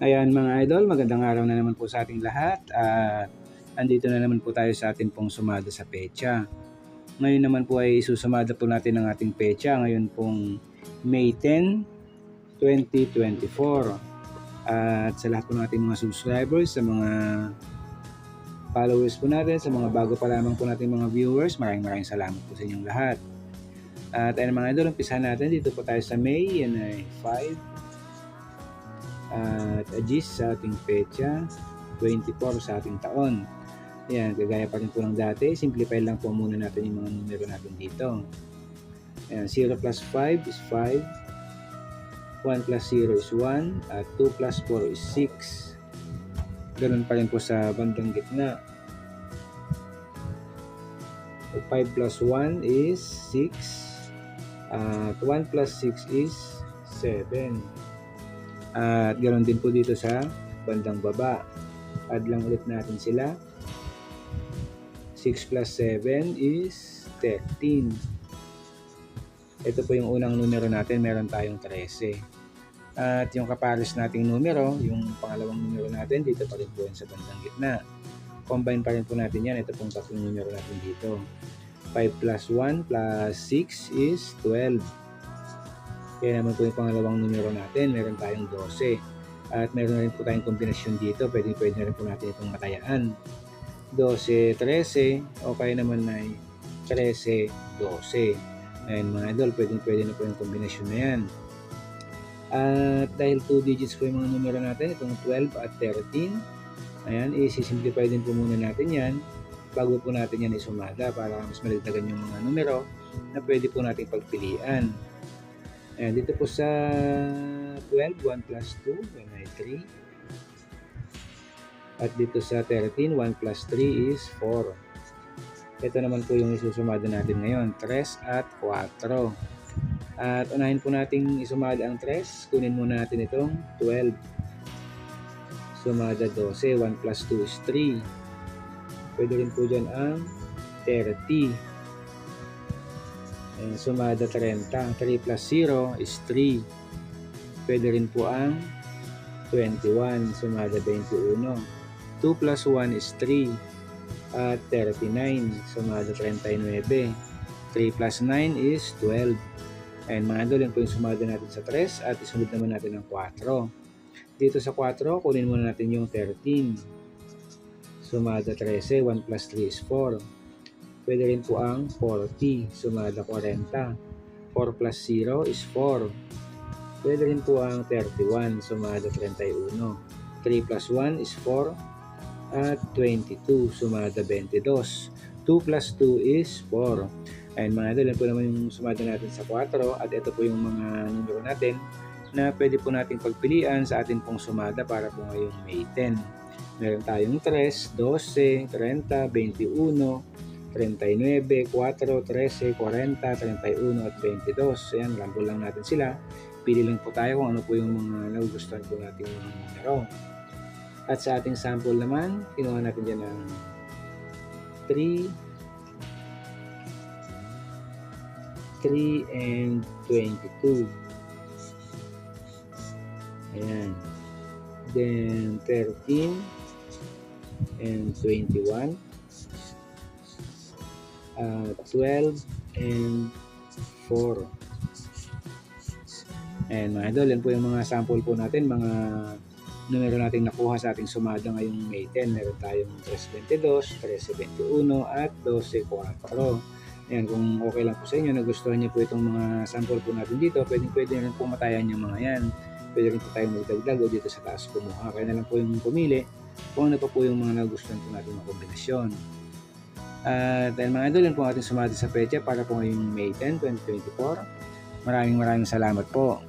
Ayan mga idol, magandang araw na naman po sa ating lahat at andito na naman po tayo sa ating pong sumada sa pecha. Ngayon naman po ay susumada po natin ang ating pecha ngayon pong May 10, 2024. At sa lahat po ng ating mga subscribers, sa mga followers po natin, sa mga bago pa lamang po natin mga viewers, maraming maraming salamat po sa inyong lahat. At ayun mga idol, umpisahan natin dito po tayo sa May, yan ay 5, at Agis sa ating pecha, 24 sa ating taon. Ayan, kagaya pa rin po ng dati, simplify lang po muna natin yung mga numero natin dito. Ayan, 0 plus 5 is 5, 1 plus 0 is 1, at 2 plus 4 is 6. Ganun pa rin po sa bandang gitna. 5 plus 1 is 6, at 1 plus 6 is 7. At ganoon din po dito sa bandang baba. Add lang ulit natin sila. 6 plus 7 is 13. Ito po yung unang numero natin. Meron tayong 13. At yung kapares nating numero, yung pangalawang numero natin, dito pa rin po sa bandang gitna. Combine pa rin po natin yan. Ito pong tatlong numero natin dito. 5 plus 1 plus 6 is 12. Kaya naman po yung pangalawang numero natin, meron tayong 12. At meron na rin po tayong kombinasyon dito, pwede, pwede na rin po natin itong matayaan. 12, 13, o kaya naman ay 13, 12. Ayan mga idol, pwede, pwede na po yung kombinasyon na yan. At dahil 2 digits po yung mga numero natin, itong 12 at 13, ayan, isi-simplify din po muna natin yan bago po natin yan isumada para mas malagdagan yung mga numero na pwede po natin pagpilian. Ayan, dito po sa 12, 1 plus 2, yan ay 3. At dito sa 13, 1 plus 3 is 4. Ito naman po yung isusumada natin ngayon, 3 at 4. At unahin po natin isumada ang 3. Kunin muna natin itong 12. Sumada 12, 1 plus 2 is 3. Pwede rin po dyan ang 30. Ayan, sumada 30. 3 plus 0 is 3. Pwede rin po ang 21. Sumada 21. 2 plus 1 is 3. At 39. Sumada 39. 3 plus 9 is 12. Ayan mga idol, po yung sumada natin sa 3 at isunod naman natin ang 4. Dito sa 4, kunin muna natin yung 13. Sumada 13, 1 plus 3 is 4. Pwede rin po ang 40, sumada 40. 4 plus 0 is 4. Pwede rin po ang 31, sumada 31. 3 plus 1 is 4. At 22, sumada 22. 2 plus 2 is 4. Ayan mga idol, yan po naman yung sumada natin sa 4 at ito po yung mga numero natin na pwede po natin pagpilian sa atin pong sumada para po ngayong May 10. Meron tayong 3, 12, 30, 21, 39, 4, 13, 40, 31 at 22. Ayan, ramble lang natin sila. Pili lang po tayo kung ano po yung mga nagugustuhan po natin mga numero. At sa ating sample naman, kinuha natin dyan ng 3, 3 and 22. Ayan. Then 13 and 21 uh, 12 and 4. And mga idol, yan po yung mga sample po natin, mga numero natin nakuha sa ating sumada ngayong May 10. Meron tayong 322, 1321 at 12.4. Ayan, kung okay lang po sa inyo, nagustuhan niyo po itong mga sample po natin dito, pwede pwede rin po matayan yung mga yan. Pwede rin po tayong magdagdag o dito sa taas kumuha. Kaya na lang po yung pumili kung ano pa po yung mga nagustuhan po natin mga kombinasyon. At dahil mga idol, yun po ating sumati sa pecha para po ngayong May 10, 2024. Maraming maraming salamat po.